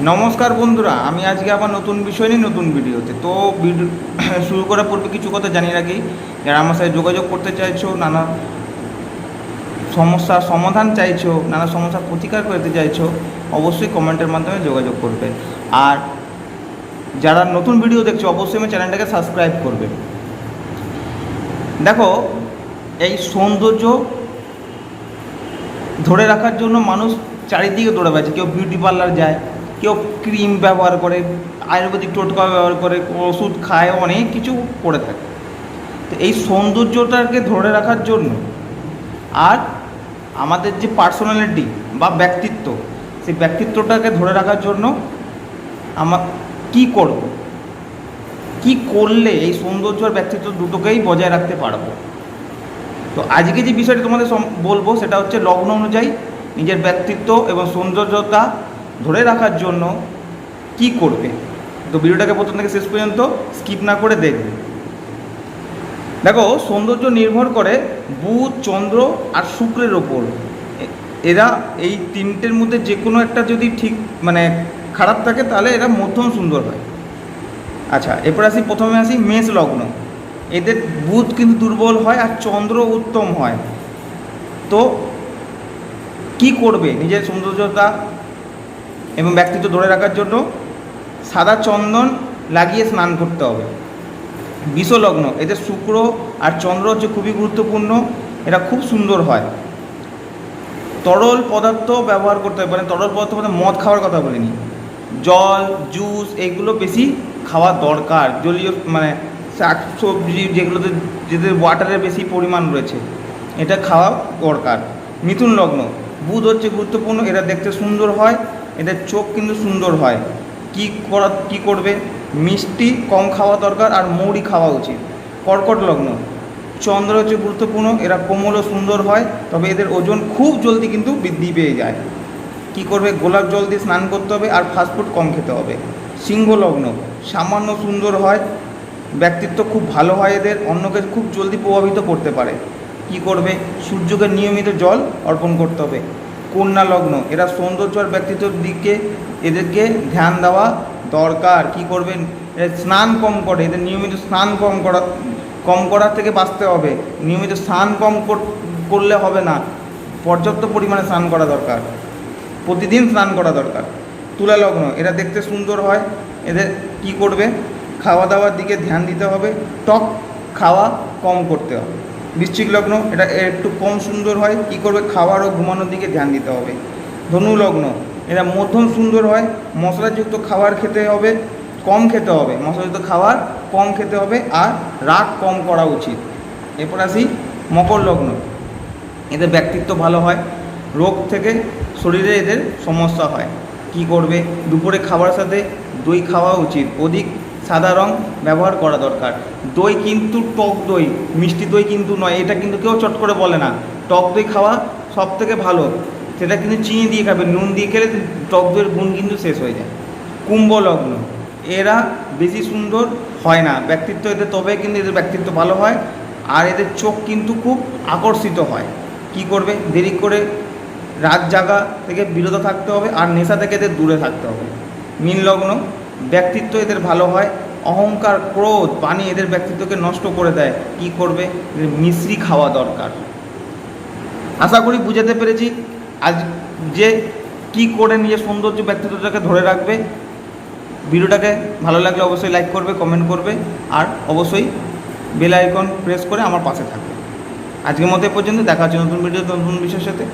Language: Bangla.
নমস্কার বন্ধুরা, আমি আজকে আবার নতুন বিষয় নিয়ে নতুন ভিডিওতে তো। ভিডিও শুরু করার পূর্বে কিছু কথা জানিয়ে রাখি। যারা আমার সাথে যোগাযোগ করতে চাইছো, নানা সমস্যার সমাধান চাইছো, নানা সমস্যার প্রতিকার করতে চাইছো, অবশ্যই কমেন্টের মাধ্যমে যোগাযোগ করবে। আর যারা নতুন ভিডিও দেখছ, অবশ্যই আমার চ্যানেলটাকে সাবস্ক্রাইব করবে। দেখো, এই সৌন্দর্য ধরে রাখার জন্য মানুষ চারিদিকে দৌড়ে বেড়াচ্ছে কেউ বিউটি পার্লার যায় কেউ ক্রিম ব্যবহার করে, আয়ুর্বেদিক টোটকা ব্যবহার করে, ওষুধ খায়, অনেক কিছু করে থাকে। তো এই সৌন্দর্যটাকে ধরে রাখার জন্য আর আমাদের যে পার্সোনালিটি বা ব্যক্তিত্ব, সেই ব্যক্তিত্বটাকে ধরে রাখার জন্য আমার কি করব? কি করলে এই সৌন্দর্য আর ব্যক্তিত্ব দুটোকেই বজায় রাখতে পারব? তো আজকে যে বিষয়টা তোমাদের বলব সেটা হচ্ছে লগ্ন অনুযায়ী নিজের ব্যক্তিত্ব এবং সৌন্দর্যতা ধরে রাখার জন্য কি করবে? তো ভিডিওটাকে প্রথম থেকে শেষ পর্যন্ত স্কিপ না করে দেখবে। দেখো, সৌন্দর্য নির্ভর করে বুধ, চন্দ্র আর শুক্রের ওপর। এরা এই তিনটের মধ্যে যে কোনো একটা যদি ঠিক মানে খারাপ থাকে, তাহলে এরা মধ্যম সুন্দর হয়। আচ্ছা এরপর আসি, প্রথমে আসি মেষ লগ্ন। এদের বুধ কিন্তু দুর্বল হয় আর চন্দ্র উত্তম হয়। তো কি করবে? নিজের সৌন্দর্যতা এবং ব্যক্তিত্ব ধরে রাখার জন্য সাদা চন্দন লাগিয়ে স্নান করতে হবে। বিশ্বলগ্ন এদের শুক্র আর চন্দ্র হচ্ছে খুবই গুরুত্বপূর্ণ এরা খুব সুন্দর হয়। তরল পদার্থ ব্যবহার করতে হবে মানে তরল পদার্থ মানে মদ খাওয়ার কথা বলিনি। জল, জুস, এগুলো বেশি খাওয়া দরকার। জলীয় মানে শাক সবজি যেগুলোতে, যেদের ওয়াটারের বেশি পরিমাণ রয়েছে, এটা খাওয়া দরকার। মিথুন লগ্ন বুধ হচ্ছে গুরুত্বপূর্ণ এরা দেখতে সুন্দর হয়। এদের চোখ কিন্তু সুন্দর হয়। কি করা, কি করবে? মিষ্টি কম খাওয়া দরকার আর মৌরি খাওয়া উচিত। কর্কট লগ্ন। চন্দ্র হচ্ছে গুরুত্বপূর্ণ, এরা কোমল ও সুন্দর হয়, তবে এদের ওজন খুব জলদি কিন্তু বৃদ্ধি পেয়ে যায়। কি করবে? গোলাপ জল দিয়ে স্নান করতে হবে আর ফাস্টফুড কম খেতে হবে। সিংহ লগ্ন। সামান্য সুন্দর হয়, ব্যক্তিত্ব খুব ভালো হয় এদের, অন্যকে খুব জলদি প্রভাবিত করতে পারে। কি করবে? সূর্যকে নিয়মিত জল অর্পণ করতে হবে। কন্যা লগ্ন। এরা সৌন্দর্য আর ব্যক্তিত্বের দিকে এদেরকে ধ্যান দেওয়া দরকার। কি করবেন? স্নান কম করে, এদের নিয়মিত স্নান কম করা, কম করার থেকে বাঁচতে হবে। নিয়মিত স্নান কম কর- করলে হবে না। পর্যাপ্ত পরিমাণে স্নান করা দরকার। প্রতিদিন স্নান করা দরকার। তুলা লগ্ন, এরা দেখতে সুন্দর হয়। এদের কি করবে? খাওয়া দাওয়ার দিকে ধ্যান দিতে হবে। টক খাওয়া কম করতে হবে। বৃশ্চিক লগ্ন, এটা একটু কম সুন্দর হয়। কি করবে? খাওয়ার ও ঘুমানোর দিকে ধ্যান দিতে হবে। ধনু লগ্ন এরা মধ্যম সুন্দর হয়। মশলাযুক্ত খাবার খেতে হবে, কম খেতে হবে। মশলাযুক্ত খাবার কম খেতে হবে আর রাগ কম করা উচিত। এরপর আসি মকর লগ্ন। এদের ব্যক্তিত্ব ভালো হয়। রোগ থেকে শরীরে এদের সমস্যা হয়। কি করবে? দুপুরে খাবার সাথে দই খাওয়া উচিত। অধিক সাদা রং ব্যবহার করা দরকার। দই কিন্তু টক দই, মিষ্টি দই কিন্তু নয়, এটা কিন্তু কেউ চট করে বলে না। টক দই খাওয়া সব থেকে ভালো। সেটা কিন্তু চিনি দিয়ে খাবে। নুন দিয়ে খেলে টক দইয়ের গুণ কিন্তু শেষ হয়ে যায়। কুম্ভ লগ্ন এরা বেশি সুন্দর হয় না। ব্যক্তিত্ব এদের তবে কিন্তু এদের ব্যক্তিত্ব ভালো হয়। আর এদের চোখ কিন্তু খুব আকর্ষিত হয়। কি করবে? দেরি করে রাত জাগা থেকে বিরত থাকতে হবে আর নেশা থেকে এদের দূরে থাকতে হবে। মীন লগ্ন, ব্যক্তিত্ব এদের ভালো হয়, অহংকার, ক্রোধ, পানি এদের ব্যক্তিত্বকে নষ্ট করে দেয়। কি করবে? মিশ্রি খাওয়া দরকার। আশা করি বুঝাতে পেরেছি। আজ যে কি করে নিজের সৌন্দর্য ব্যক্তিত্বটাকে ধরে রাখবে, ভিডিওটাকে ভালো লাগলে অবশ্যই লাইক করবে কমেন্ট করবে, আর অবশ্যই বেল আইকন প্রেস করে আমার পাশে থাকবে। আজকের মতো পর্যন্ত, দেখা হচ্ছে নতুন ভিডিও নতুন বিষয়ের সাথে।